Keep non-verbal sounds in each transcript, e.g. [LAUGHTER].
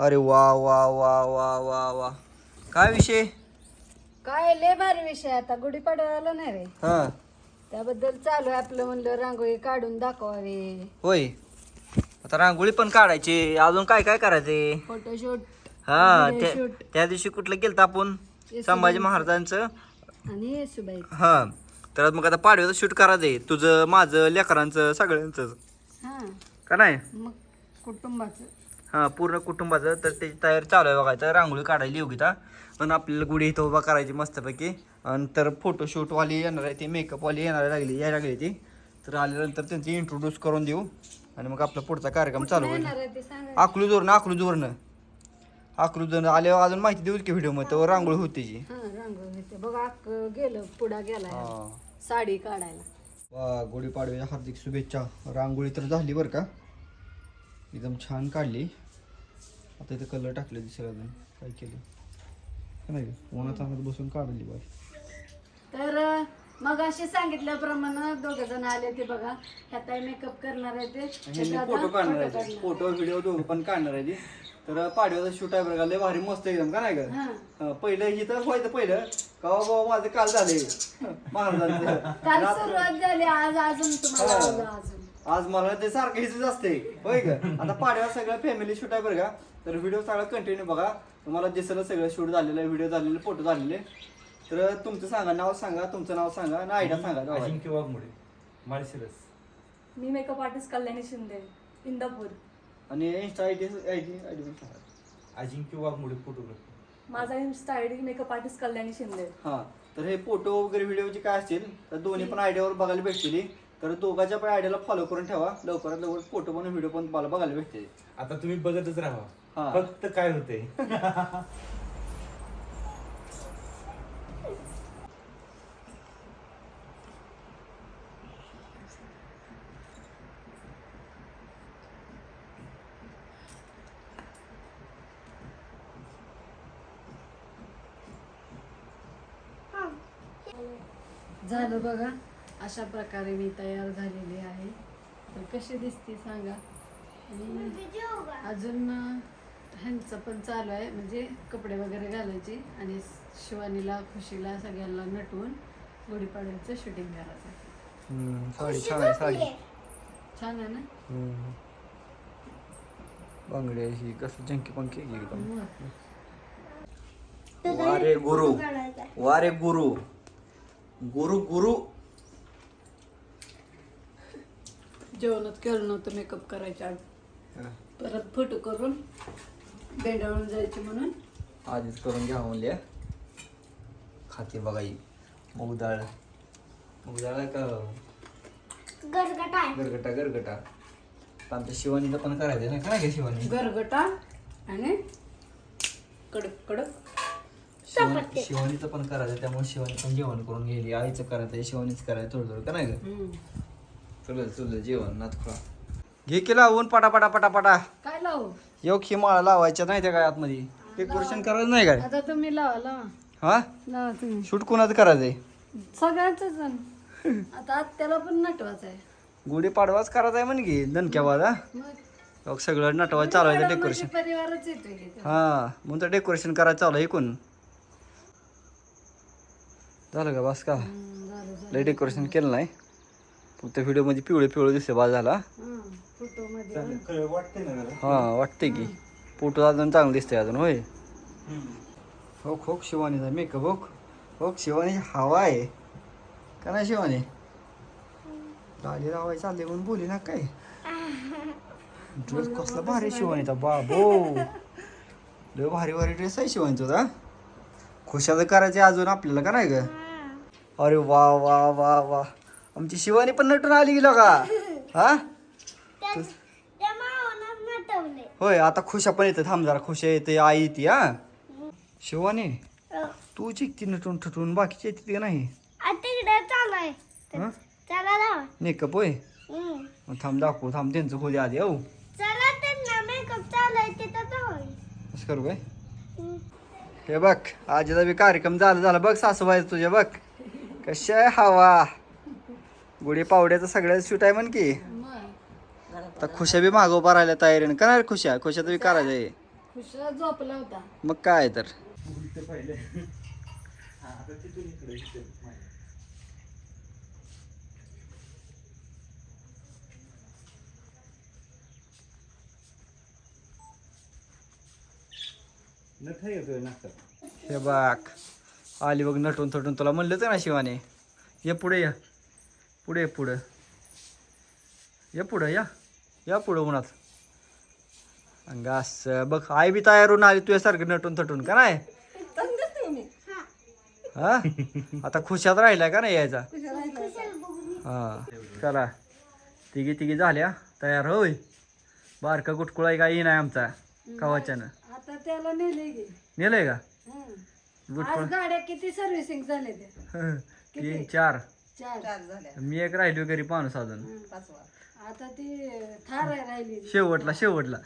अरे वा वा वा वा वा वा. काय विषय? काय लय भारी विषय आता. गुढीपाडवा आला नाही रे. हा. त्याबद्दल चालू आहे आपलं म्हणलं रांगोळी काढून दाखवावी. होय. आता रांगोळी पण काढायची. अजून काय काय करायचे फोटोशूट हा त्या- दिवशी कुठलं गेलं आपण? संभाजी महाराजांचं? आणि येसुबाई. हा. तर मग आता पाडव्याचं शूट करायचंय. तुझं माझं लेकरांचं सगळ्यांचं. हा. का नाही? मग कुटुंबाचं. हा पूर्ण कुटुंबाचं तर त्याची तयारी चालू आहे बघायचं रांगोळी काढायला योगिता पण आपल्याला गुढी इथं उभा करायची मस्तपैकी. आणि तर फोटोशूटवाली येणार आहे ती मेकअपवाली येणार लागली यायला लागली ती. तर आल्यानंतर त्यांची इंट्रोड्यूस करून देऊ. आणि मग आपला पुढचा कार्यक्रम चालू होईल. अकलूजवरनं अकलूजवरनं. अकलूजवरनं आल्यावर अजून माहिती देऊ की व्हिडिओमध्ये. तर रांगोळी होती जी हा बघा गेलं पुढा गेलाय. हा. साडी काढायला. वा गुढीपाडव्याच्या हार्दिक शुभेच्छा. रांगोळी तर झाली बरं का? एकदम छान काढली. आता इथं कलर टाकले दिसेल अजून. काय केलं? का नाही उन्हात आणत बसून काढली बाय तर मग असे सांगितल्याप्रमाणे दोघ जण आले ते बघा. ह्यात मेकअप करणार आहे ते. फोटो काढणार आहे फोटो व्हिडिओ दोघं पण काढणार आहे ती. तर पाडव्याचा शूट आहे बरं का लय भारी मस्त एकदम का नाही का हा. हा, पहिलं इथं व्हायचं पहिलं. का बाबा माझं काल झाले महाराजांचं. काल सुरुवात झाली आज अजून तुम्हाला हा. आवडलं अजून. आज मला ते सारखं हिच असते होय का आता पाडव्या सगळं फॅमिली शूट आहे बरं का. तर व्हिडिओ सगळा कंटिन्यू बघा. तुम्हाला दिसलं सगळं शूट झालेलं आहे व्हिडिओ झालेले फोटो झालेले. तर तुमचं सांगा नाव सांगा तुमचं नाव सांगा आणि आयडिया सांगा दोघांची. अजिंक्य वाघमोडे माळशिरस मी मेकअप आर्टिस्ट कल्याणी शिंदे इंदापूर. आणि insta I D I D I D पण सांगा. अजिंक्य वाघमोडे फोटोग्राफी माझा insta I D makeup artist Kalyani Shinde. हां तर हे फोटो वगैरे व्हिडिओचे काय असतील तर दोन्ही पण आयडियावर बघायला भेटतील. तर दोघांच्या पण आयडियाला फॉलो करून ठेवा. लवकरात लवकर फोटो पण व्हिडिओ पण मला बघायला भेटतील. आता तुम्ही बघतच हा. फक्त काय होतंय? झालं बघा अशा प्रकारे मी तयार झालेली आहे. तर कशी दिसते सांगा? आणि अजून ह्यांचं पण चालू आहे. म्हणजे कपडे वगैरे घालायचे आणि शिवानीला खुशीला सगळ्यांना नटवून गुढीपाडव्याचं शूटिंग करायचं. साडी छान आहे साडी. छान आहे ना? बांगडी ही कसं जंकी पंकी एकदम. मग. वारे गुरु. वारे गुरु. गुरु गुरु. जेवणात केलं नव्हतं मेकअप करायच्या परत फोटो करून जायचे म्हणून. आधीच करून घ्या म्हणले खाते बघा ही. मूग डाळ मूग डाळ आहे का? गरगटा गरगटा तर आमच्या शिवानीला पण करायचं ना? काय घ्या शिवानी? गरगटा आणि कडक कडक. शिवानी शिवानीचं पण करायचं त्यामुळे शिवानी पण जेवण करून गेली. आईचं करायचं शिवानीच करायचं थोडं थोडं का नाही ग? हम्म. चल चल जेवण नात खा घे की लावून पटा पटा पटा पटा काय लावू? योग ही माळा लावायच्या नाही त्या काय आतमध्ये डेकोरेशन करायचं नाही काय? आता तुम्ही लावा लावा. हा? लावा तुम्ही. शूट कोणाचं करायचंय? सगळ्यांच आता आत्याला पण नटवायचं आहे. गुढी पाडवाच करायचा आहे म्हण की दणक्यावाद हा मग? योग सगळं नटवा चालू आहे म्हणजे डेकोरेशन परिवारच येतोय की इथं. हा म्हणून तर डेकोरेशन करायचं चालू आहे कोण झालं का बस का? हम्म, झालं झालं. लय डेकोरेशन केलं नाही. फक्त व्हिडिओमध्ये पिवळे पिवळे दिसते बा झाला फोटो मध्ये वाटते ना जरा? हा वाटते की. फोटो अजून चांगलं दिसतंय अजून होय. हो हो शिवानीचा मेकअप हो. हो शिवानी हवा आहे. का नाही शिवानी? लाली लावाय चालले म्हणून बोली ना काय? ड्रेस कसला भारी शिवानीचा बाबो. लय भारी भारी ड्रेस आहे शिवानी तुझा खुशाचं करायचे अजून आपल्याला का नाही ग? अरे वा वा वा वा. आमची शिवानी पण नटून आली गेलो का हा? होय आता खुशा पण येते थांब जरा खुशा येते आई येते हा. शिवानी तू चिकती नटून ठटून बाकीची येते का नाही? हा? मेकअप होय? मग थांब दाखवू. थांब त्यांचं होऊ दे आधी हो. असं करू काय? हे बघ आजीचा बी कार्यक्रम झाला झाला. बघ सासूबाई तुझ्या बघ. कशा आहे हवा? गुढी पावड्याचं सगळ्यात शूट आहे म्हण की. आता खुशा बी मागं उभा राहिल्या तयारीनं. करणार खुशा. खुशाचं बी करायचं आहे खुशा झोपला होता. मग काय तर. हा बाग आली बघ नटून थटून. तुला म्हणलं तर ना शिवाने. ये पुढे या. पुढे पुढं. ये पुढं या. या पुढं उन्हात. अंग असं बघ आई बी तयार होऊन आली तुझ्यासारखं नटून थटून का नाही? हा. आता खुशात राहिलाय का नाही यायचा? हा. चला. तिघी तिघी झाल्या तयार होय. बारका गुटकुळा काही नाही आमचा कवाच्यानं. आता त्याला नेले गे नेलंय का? हं. गुटकुळा. गाड्या किती सर्व्हिसिंग झाले ते तीन चार. चार. मी एक राहिलो घरी माणूस अजून. आता ती थार आहे राहिली. शेवटला शेवटला.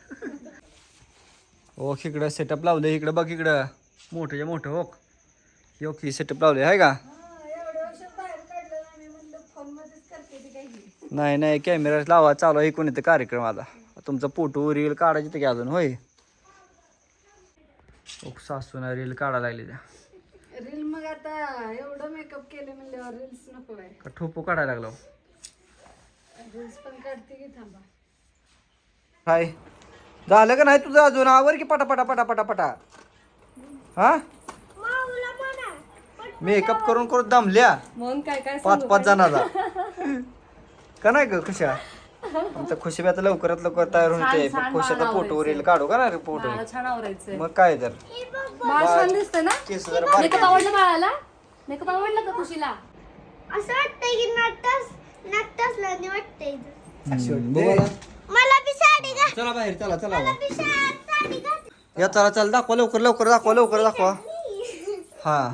हो इकडं सेटअप लावलं इकडं बघ इकडं. मोठं मोठं हो यो की सेटअप लावले आहे का? एवढ्या वर्षात बाहेर काढलं आणि म्हणलं फोन मध्येच करते ती काही. नाही नाही कॅमेरा लावा चालू आहे कोणी कार्यक्रम आता. तुमचा फोटो रील काढायची ते की अजून होय? ओ सासूना रील काढायला लागली त्या. मग आता एवढं मेकअप केले म्हणल्यावर रील्स नको आहे का ठोपो काढायला लागलो? रील्स पण काढते की थांबा. हाय. झालं का नाही तुझं अजून? आवर की पटा पटा पटा. पटा पटा हा? मेकअप करून करून दमल्या. म्हणून काय काय पाच पाच जणाला. का नाही ग? खुशा [LAUGHS] आमचा खुशी आता लवकरात लवकर तयार होते छान खुशाचा बाळ फोटो रील काढू का ना रे फोटो छान आवरायचंय. मग काय तर. बाळ छान दिसतंय ना? केस जरा बारीक मेकअप आवडलं बाळाला? मेकअप आवडलं का खुशीला? असं वाटतंय की नाटस नाटसला वाटतंय बोला. मला बी साडी घात चला बाहेर चला बा. साडी या चला चला दाखवा लवकर लवकर दाखवा लवकर दाखवा. [LAUGHS] हा.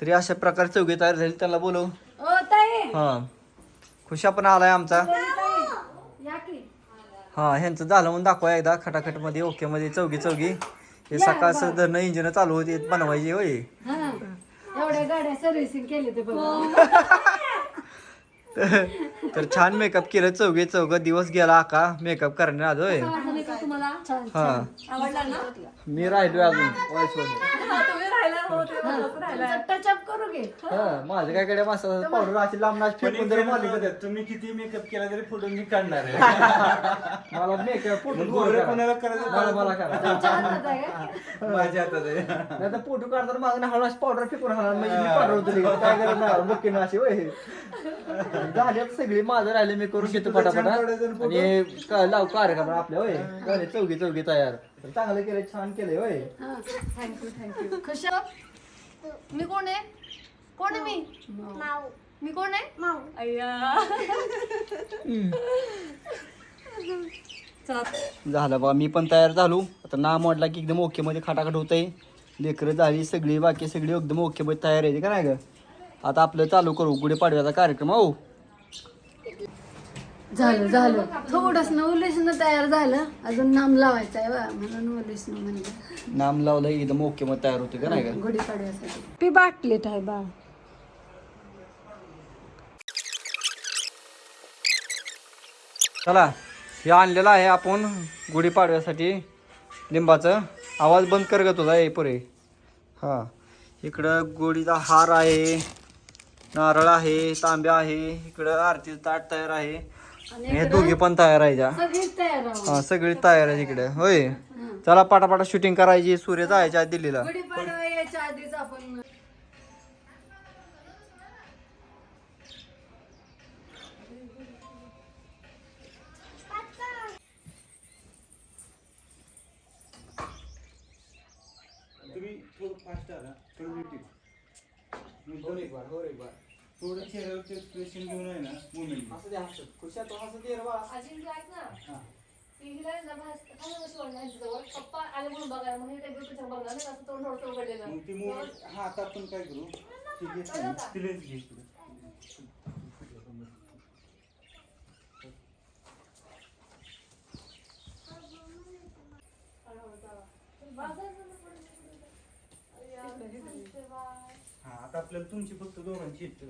तरी अशा प्रकारे चौघी तयार झाली त्याला बोलव. ओ ताई. हा. खुशा पण आलाय आमचा. की हा ह्यांचं झालं म्हणून दाखवा एकदा खटाखटमध्ये ओके मध्ये चौघी चौघी. हे सकाळचं धरणं इंजिन चालू होती बनवायची होय. हा. एवढ्या गाड्या सर्व्हिसिंग केली ते बघा. [LAUGHS] तर छान मेकअप केलं चौघे चौघ दिवस गेला आका मेकअप करण्यात आज होय. मेकअप तुम्हाला? छान हा. आवडला ना? मी राहिलोय अजून हो. टचअप करू घे. हा. माझं काय कडे मासा पावडर अशी लांब नाच फेकून जर म्हणतात, तुम्ही किती मेकअप केला तरी फोटो मी काढणार आहे. [LAUGHS] मला मेकअप फोटो गोरं कोणाला करायचं? मला मला करा. तुमच्या हातात आहे का? माझ्या हातात आहे. तर फोटो काढताना माझं हळू पावडर फेकून हाणार म्हणजे मी पावडर होतो. काय करत नाही बघ ना अशी होय. झाली आता सगळी माझं राहिले मी करून घेतो पटापटा. आणि लाव कार्यक्रम आपल्या होय. झाले चौघी चौघी तयार. तर चांगलं केलं छान केलंय होय. हा थँक्यू थँक्यू खुश मी कोण आहे? कोण आहे मी? माऊ. मी कोण आहे? माऊ. अय्या. चला. झालं बा मी पण तयार झालो. आता नाम म्हटला की एकदम ओके मध्ये खटाखट होतंय. लेकरं झाली सगळी बाकी सगळी एकदम ओके मध्ये तयार आहे का नाही ग? आता आपलं चालू करू गुढीपाडव्याचा कार्यक्रम हो. झालं झालं. थोडस न उल्लेसनं तयार झालं. अजून नाम लावायचं आहे बा म्हणून उल्लेसनं म्हणलं. नाम लावलं की एकदम ओके मध्ये तयार होते का नाही ग गुढीपाडव्यासाठी. पी बाटलीत आहे बा. चला हे आणलेलं आहे आपण गुढीपाडव्यासाठी. लिंबाचं. आवाज बंद कर ग तुझा ये पुरे हा. इकडं गोडीचा हार आहे नारळ आहे तांब्या आहे. इकडं आरतीचं ताट तयार आहे. हे दोघी पण तयार आहे ज्या. हा सगळी तयार आहे इकडे. होय. चला पाटापाटा शूटिंग करायची. सूर्य जायच्या आत दिल्लीला. तुम्ही थोडं फास्ट आला. थोडं नीट थोडं चेहऱ्यावरचे एक्सप्रेशन घेऊन आहे ना मुवमेंट पप्पा आले म्हणून बघायला म्हणून ते पिक्चर बघणार नाही असं तोंड थोडं उघडलेलं. मग ती मुवमेंट हा आता आपण काय करू? ती ना, घे इकडे. हा आता आपल्याला तुमची फक्त दोघांची इच्छा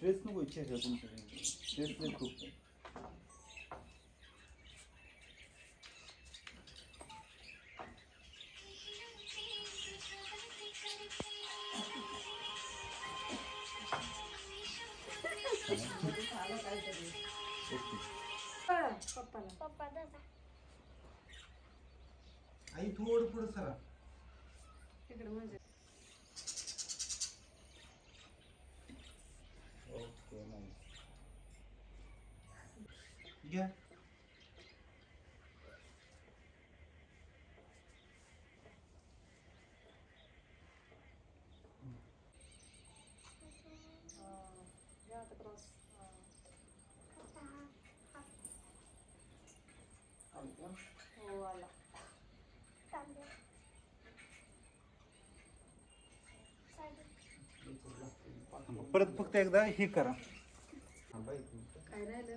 ड्रेस नको इच्छा तुमच्या तुमच्याकडे. ड्रेस लय खूप आई थोडं पुढं सरा इकडे म्हणजे ओके घ्या हो आला परत फक्त एकदा हे करा. काय तर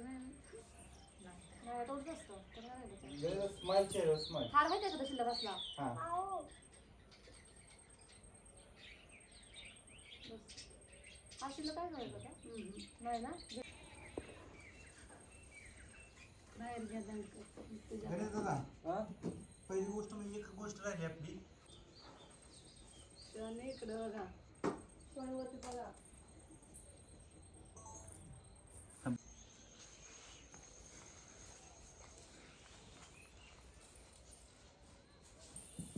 राहिलं चेहरा हार माहिती आहे का शिल्लक असला हा. हा? शिल्लक काय करायचं का नाही ना बाहेर घ्या दादा पहिली गोष्ट म्हणजे एक गोष्ट राहिली आपली. इकडं इकडे बघा. बघा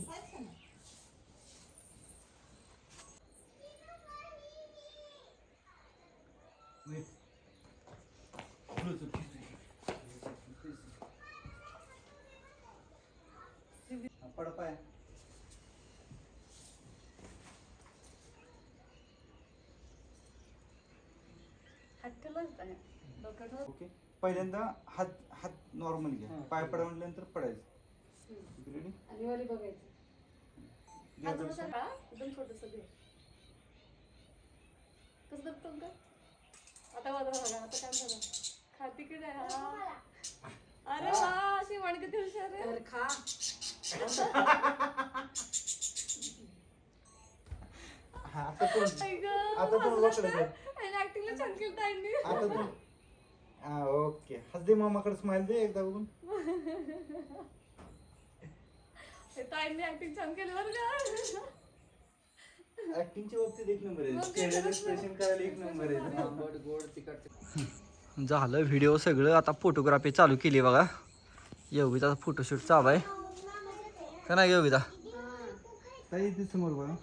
Wait. Close up, please. हा, पड पाय हात ठेवलाच काय डोक्यात ठेव. ओके. पहिल्यांदा हात हात नॉर्मल घ्या पाय पडा म्हटल्यानंतर पडायचं रेडी आणि वाली बघायचं. एकदम छोटंसं दे कसं करतो का आता वाजवा बघा आता काय बघा खा तिकडे हा. अरे वा शिवानी किती हुशार आहे तर खा. हा आता. आणि छान केलं ताईंनी. आता तू हा ओके. हस दे मामाकडे स्माइल दे एकदा बघून. ताईंनी ऍक्टिंग छान केली बरं का. ऍक्टिंगच्या बाबतीत एक नंबर आहे. चेहऱ्याचं एक्सप्रेशन करायला एक नंबर आहे. झालं व्हिडिओ सगळं. आता फोटोग्राफी चालू केली बघा. योगिताचा फोटोशूट चालू आहे का नाही योगिता? ताई इथे समोर बघा.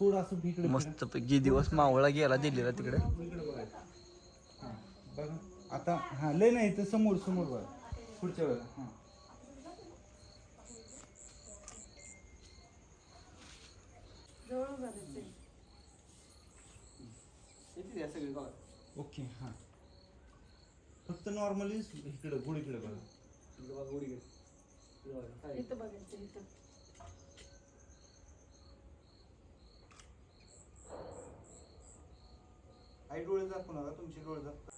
थोडं असं इकडे फिरा. मस्तपैकी दिवस मावळा गेला दिल्लीला तिकडे. बघा. आता हा लय नाही इथं समोर समोर बघा. पुढच्या वेळेला. हा. जवळ बघायचं ओके हा. फक्त नॉर्मली इकडे गुड इकडे बघा. इथं बघायचं इथं आई डोळे दाखवू नका तुमचे डोळे दाखव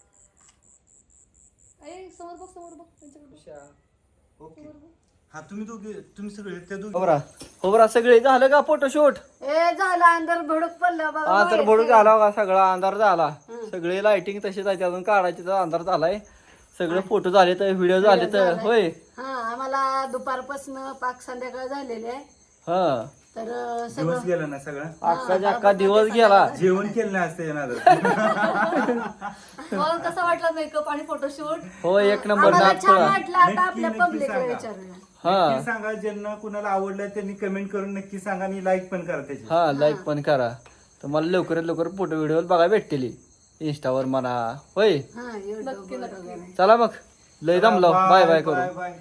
समोर बघ समोर बघ त्यांच्याकडे बघ. ओके. हा तुम्ही दोघे तुम्ही सगळे त्या दोघे. हो बरा. हो बरा सगळे झालं का फोटोशूट ए झालं अंधार भडक पडला बघा हा तर बडू झाला बघा सगळा अंधार झाला. सगळे लाइटिंग तशीच आहे अजून काढायची तर अंधार झालाय. सगळे फोटो झाले तर व्हिडिओ झाले तर होय. हा आम्हाला दुपारपासून पाक संध्याकाळ झालेले. आहे हा. तर दिवस गेला ना सगळा? अख्खा दिवस गेला. जेवण केलं नाही असतं येणार. मग कसा वाटला मेकअप आणि फोटोशूट हो एक नंबर वाटलं आता आपल्या पब्लिकला. विचारूया. हा. नक्की सांगा ज्यांना कुणाला आवडलं त्यांनी कमेंट करून नक्की सांगा आणि लाईक पण करा त्याची. हा लाईक पण करा. तुम्हाला लवकरात लवकर फोटो व्हिडिओ बघायला भेटतील. इंस्टावर म्हणा. होय? हा. चला मग. लय दमलो. बाय बाय करू. Bye bye